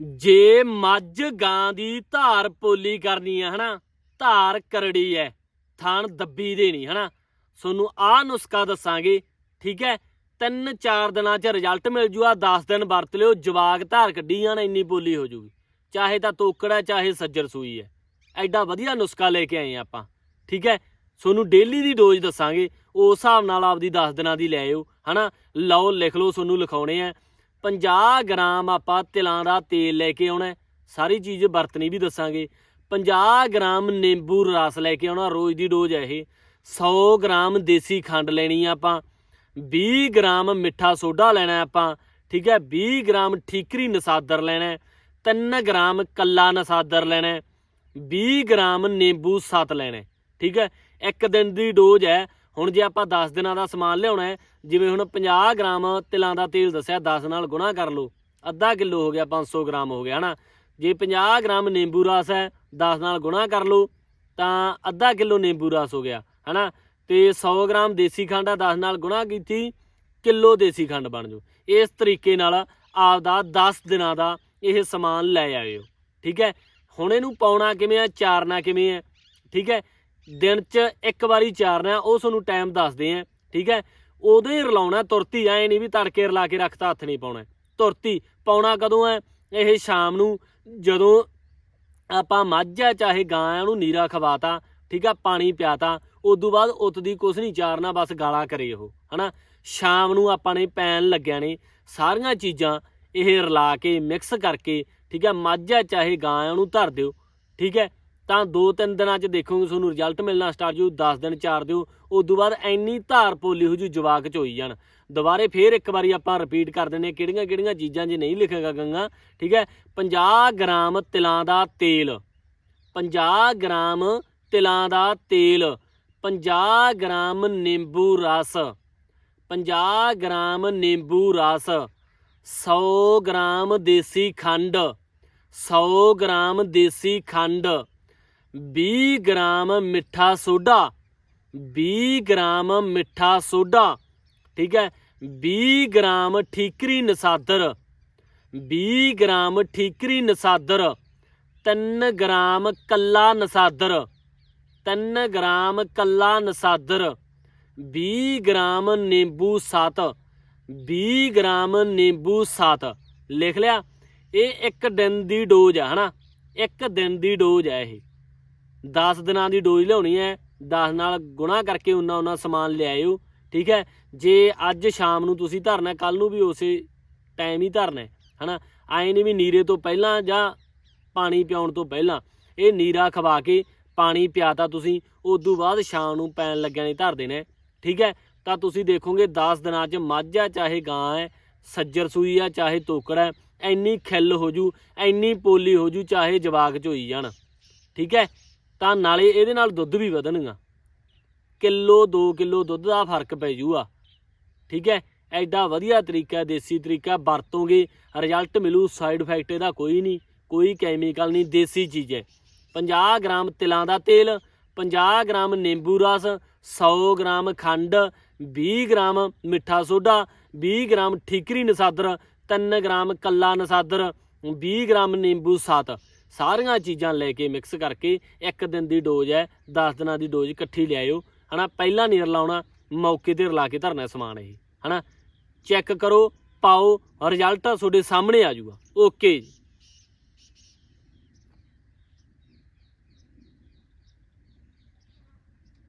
ਜੇ ਮੱਝ ਗਾਂ ਦੀ ਧਾਰ ਪੋਲੀ ਕਰਨੀ ਹੈ ਹਨਾ? ਧਾਰ ਕਰੜੀ ਹੈ ਥਾਣ ਦੱਬੀ ਦੇਣੀ, ਹਨਾ? ਤੁਹਾਨੂੰ ਆਹ ਨੁਸਖਾ ਦੱਸਾਂਗੇ, ਠੀਕ ਹੈ ਤਿੰਨ ਚਾਰ ਦਿਨਾਂ 'ਚ ਰਿਜ਼ਲਟ ਮਿਲ ਜੂਗਾ 10 ਦਿਨ ਵਰਤ ਲਿਓ ਜਵਾਗ ਧਾਰ ਕੱਢੀ ਜਾਣ ਇੰਨੀ ਬੋਲੀ ਹੋ ਜੂਗੀ। ਚਾਹੇ ਤਾਂ ਤੋਕੜ ਹੈ ਚਾਹੇ ਸੱਜਰ ਸੂਈ ਹੈ ਐਡਾ ਵਧੀਆ ਨੁਸਖਾ ਲੈ ਕੇ ਆਏ ਹਾਂ ਆਪਾਂ, ਠੀਕ ਹੈ ਤੁਹਾਨੂੰ ਡੇਲੀ ਦੀ ਡੋਜ਼ ਦੱਸਾਂਗੇ, ਉਸ ਹਿਸਾਬ ਨਾਲ ਆਪਦੀ 10 ਦਿਨਾਂ ਦੀ ਲੈ ਆਇਓ, ਹਨਾ? ਲਓ, ਲਿਖ ਲਓ ਤੁਹਾਨੂੰ ਲਿਖਾਉਣੇ ਆ 50 ਗ੍ਰਾਮ ਆਪਾਂ ਤਿਲਾਂ ਦਾ ਤੇਲ ਲੈ ਕੇ ਆਉਣਾ ਸਾਰੀ ਚੀਜ਼ ਵਰਤਣੀ ਵੀ ਦੱਸਾਂਗੇ। 50 ਗ੍ਰਾਮ ਨਿੰਬੂ ਰਸ ਲੈ ਕੇ ਆਉਣਾ ਰੋਜ਼ ਦੀ ਡੋਜ਼ ਹੈ ਇਹ। 100 ਗ੍ਰਾਮ ਦੇਸੀ ਖੰਡ ਲੈਣੀ ਆ ਆਪਾਂ। 20 ਗ੍ਰਾਮ ਮਿੱਠਾ ਸੋਡਾ ਲੈਣਾ ਆਪਾਂ। ਠੀਕ ਹੈ 20 ਗ੍ਰਾਮ ਠੀਕਰੀ ਨਸਾਦਰ ਲੈਣਾ ਹੈ। 3 ਗ੍ਰਾਮ ਕੱਲਾ ਨਸਾਦਰ ਲੈਣਾ ਹੈ। 20 ਗ੍ਰਾਮ ਨਿੰਬੂ ਸੱਤ ਲੈਣਾ ਠੀਕ ਹੈ, ਇੱਕ ਦਿਨ ਦੀ ਡੋਜ਼ ਹੈ। ਹੁਣ ਜੇ ਆਪਾਂ 10 ਦਿਨਾਂ ਦਾ ਸਮਾਨ ਲਿਆਉਣਾ ਹੈ, ਜਿਵੇਂ ਹੁਣ 50 ਗ੍ਰਾਮ ਤਿਲਾਂ ਦਾ ਤੇਲ ਦੱਸਿਆ 10 ਨਾਲ ਗੁਣਾ ਕਰ ਲਓ, ਅੱਧਾ ਕਿਲੋ ਹੋ ਗਿਆ 500 ਗ੍ਰਾਮ ਹੋ ਗਿਆ, ਹਨਾ? ਜੇ 50 ਗ੍ਰਾਮ ਨਿੰਬੂ ਰਸ ਹੈ 10 ਨਾਲ ਗੁਣਾ ਕਰ ਲਓ, ਤਾਂ ਅੱਧਾ ਕਿਲੋ ਨਿੰਬੂ ਰਸ ਹੋ ਗਿਆ, ਹਨਾ? ਤੇ 100 ਗ੍ਰਾਮ ਦੇਸੀ ਖੰਡ ਆ 10 ਨਾਲ ਗੁਣਾ ਕੀਤੀ, ਕਿਲੋ ਦੇਸੀ ਖੰਡ ਬਣ ਜੂ ਇਸ ਤਰੀਕੇ ਨਾਲ ਆਪਦਾ 10 ਦਿਨਾਂ ਦਾ ਇਹ ਸਮਾਨ ਲੈ ਆਇਓ, ਠੀਕ ਹੈ? ਹੁਣ ਇਹਨੂੰ ਪਾਉਣਾ ਕਿਵੇਂ ਆ ਚਾਰਨਾ ਕਿਵੇਂ ਹੈ, ਠੀਕ ਹੈ? ਦਿਨ 'ਚ ਇੱਕ ਵਾਰੀ ਚਾਰਨਾ, ਉਹ ਤੁਹਾਨੂੰ ਟਾਈਮ ਦੱਸਦੇ ਆ, ਠੀਕ ਹੈ? ਉਦੋਂ ਹੀ ਰਲਾਉਣਾ, ਤੁਰਤੀ ਐ ਨਹੀਂ ਵੀ ਤੜਕੇ ਰਲਾ ਕੇ ਰੱਖਤਾ ਹੱਥ ਨਹੀਂ ਪਾਉਣਾ। ਤੁਰਤੀ ਪਾਉਣਾ ਕਦੋਂ ਹੈ ਇਹ ਸ਼ਾਮ ਨੂੰ, ਜਦੋਂ ਆਪਾਂ ਮੱਝ ਚਾਹੇ ਗਾਂ ਨੂੰ ਉਹਨੂੰ ਨੀਰਾ ਖਵਾਤਾ, ਠੀਕ ਆ, ਪਾਣੀ ਪਿਆਤਾ, ਉਦੋਂ ਬਾਅਦ ਉਤ ਦੀ ਕੁਛ ਨਹੀਂ ਚਾਰਨਾ, ਬਸ ਗਾਲਾਂ ਕਰੇ ਉਹ, ਹਨਾ? ਸ਼ਾਮ ਨੂੰ ਆਪਾਂ ਨੇ ਪੈਣ ਲੱਗਿਆ ਨੇ, ਸਾਰੀਆਂ ਚੀਜ਼ਾਂ ਇਹ ਰਲਾ ਕੇ ਮਿਕਸ ਕਰਕੇ, ਠੀਕ ਹੈ ਮੱਝ ਚਾਹੇ ਗਾਂ ਨੂੰ ਧਰ ਦਿਓ, ਠੀਕ ਹੈ? ਤਾਂ 2-3 ਦਿਨਾਂ 'ਚ ਦੇਖੋਗੇ ਤੁਹਾਨੂੰ ਰਿਜ਼ਲਟ ਮਿਲਣਾ ਸਟਾਰਟ ਜੂ 10 ਦਿਨ ਚਾਰ ਦਿਓ, ਉਦੋਂ ਬਾਅਦ ਐਨੀ ਧਾਰ ਪੋਲੀ ਹੋ ਜੂ ਜਵਾਕ ਚ ਹੋਈ ਜਾਣ। ਦੁਬਾਰੇ ਫੇਰ ਇੱਕ ਵਾਰੀ ਆਪਾਂ ਰਿਪੀਟ ਕਰ ਦਿੰਦੇ ਹਾਂ ਕਿਹੜੀਆਂ ਕਿਹੜੀਆਂ ਚੀਜ਼ਾਂ ਜੇ ਨਹੀਂ ਲਿਖੇਗਾ ਗੰਗਾ, ਠੀਕ ਹੈ? 50 ਗ੍ਰਾਮ ਤਿਲਾਂ ਦਾ ਤੇਲ 50 ਗ੍ਰਾਮ ਤਿਲਾਂ ਦਾ ਤੇਲ 50 ਗ੍ਰਾਮ ਨਿੰਬੂ ਰਸ 50 ਗ੍ਰਾਮ ਨਿੰਬੂ ਰਸ 100 ਗ੍ਰਾਮ ਦੇਸੀ ਖੰਡ 100 ਗ੍ਰਾਮ ਦੇਸੀ ਖੰਡ 20 ਗ੍ਰਾਮ ਮਿੱਠਾ ਸੋਡਾ 20 ਗ੍ਰਾਮ ਮਿੱਠਾ ਸੋਡਾ, ਠੀਕ ਹੈ 20 ਗ੍ਰਾਮ ਠੀਕਰੀ ਨਸਾਦਰ 20 ਗ੍ਰਾਮ ਠੀਕਰੀ ਨਸਾਦਰ 3 ਗ੍ਰਾਮ ਕੱਲਾ ਨਸਾਦਰ 3 ਗ੍ਰਾਮ ਕੱਲਾ ਨਸਾਦਰ 20 ਗ੍ਰਾਮ ਨਿੰਬੂ ਸੱਤ 20 ਗ੍ਰਾਮ ਨਿੰਬੂ ਸੱਤ। ਲਿਖ ਲਿਆ, ਇਹ ਇੱਕ ਦਿਨ ਦੀ ਡੋਜ਼ ਆ, ਹਨਾ? ਇੱਕ ਦਿਨ ਦੀ ਡੋਜ਼ ਹੈ ਇਹ। 10 ਦਿਨਾਂ ਦੀ ਡੋਜ਼ ਲਿਆਉਣੀ ਹੈ 10 ਨਾਲ ਗੁਣਾ ਕਰਕੇ ਉਨਾ ਉਨਾ ਸਮਾਨ ਲਿਆਇਓ ਠੀਕ ਹੈ? ਜੇ ਅੱਜ ਸ਼ਾਮ ਨੂੰ ਤੁਸੀਂ ਧਰਨਾ ਕੱਲ ਨੂੰ ਵੀ ਉਸੇ ਟਾਈਮ ਹੀ ਧਰਨਾ ਹੈ, ਹਨਾ? ਐਂ ਨਹੀਂ ਵੀ ਨੀਰੇ ਤੋਂ ਪਹਿਲਾਂ ਜਾਂ ਪਾਣੀ ਪਿਆਉਣ ਤੋਂ ਪਹਿਲਾਂ। ਇਹ ਨੀਰਾ ਖਵਾ ਕੇ ਪਾਣੀ ਪਿਆਤਾ ਤੁਸੀਂ ਉਦੋਂ ਬਾਅਦ ਸ਼ਾਮ ਨੂੰ ਪੈਣ ਲੱਗਿਆ ਨਹੀਂ ਧਰ ਦੇਣਾ ਠੀਕ ਹੈ? ਤਾਂ ਤੁਸੀਂ ਦੇਖੋਗੇ 10 ਦਿਨਾਂ 'ਚ ਮੱਝ ਆ ਚਾਹੇ ਗਾਂ ਹੈ ਸੱਜਰ ਸੂਈ ਆ ਚਾਹੇ ਤੋਕੜ ਹੈ ਐਨੀ ਖਿੱਲ ਹੋ ਜੂ ਐਨੀ ਪੋਲੀ ਹੋ ਜੂ ਚਾਹੇ ਜਵਾਕ ਚ ਹੋਈ ਜਾਣ ਠੀਕ ਹੈ? ਤਾਂ ਨਾਲੇ ਇਹਦੇ ਨਾਲ ਦੁੱਧ ਵੀ ਵਧਣਗਾ। ਕਿਲੋ 2 ਕਿਲੋ ਦੁੱਧ ਦਾ ਫ਼ਰਕ ਪੈ ਜੂਗਾ। ਠੀਕ ਹੈ? ਐਡਾ ਵਧੀਆ ਤਰੀਕਾ, ਦੇਸੀ ਤਰੀਕਾ ਵਰਤੋਗੇ ਰਿਜ਼ਲਟ ਮਿਲੂ ਸਾਈਡ ਇਫੈਕਟ ਇਹਦਾ ਕੋਈ ਨਹੀਂ, ਕੋਈ ਕੈਮੀਕਲ ਨਹੀਂ, ਦੇਸੀ ਚੀਜ਼ ਹੈ। 50 ਗ੍ਰਾਮ ਤਿਲਾਂ ਦਾ ਤੇਲ 50 ਗ੍ਰਾਮ ਨਿੰਬੂ ਰਸ 100 ਗ੍ਰਾਮ ਖੰਡ 20 ਗ੍ਰਾਮ ਮਿੱਠਾ ਸੋਡਾ 20 ਗ੍ਰਾਮ ਠੀਕਰੀ ਨਸਾਦਰ 3 ਗ੍ਰਾਮ ਕੱਲਾ ਨਸਾਦਰ 20 ਗ੍ਰਾਮ ਨਿੰਬੂ ਸਾਤ। ਸਾਰੀਆਂ ਚੀਜ਼ਾਂ ਲੈ ਕੇ ਮਿਕਸ ਕਰਕੇ ਇੱਕ ਦਿਨ ਦੀ ਡੋਜ਼ ਹੈ 10 ਦਿਨਾਂ ਦੀ ਡੋਜ਼ ਇਕੱਠੀ ਲਿਆਇਓ। ਹਨਾ, ਪਹਿਲਾਂ ਨਹੀਂ ਰਲਾਉਣਾ, ਮੌਕੇ ਤੇ ਰਲਾ ਕੇ ਧਰਨਾ ਸਮਾਨ ਇਹ। ਹਨਾ, ਚੈੱਕ ਕਰੋ, ਪਾਓ, ਰਿਜ਼ਲਟ ਤੁਹਾਡੇ ਸਾਹਮਣੇ ਆ ਜਾਊਗਾ। ਓਕੇ ਜੀ।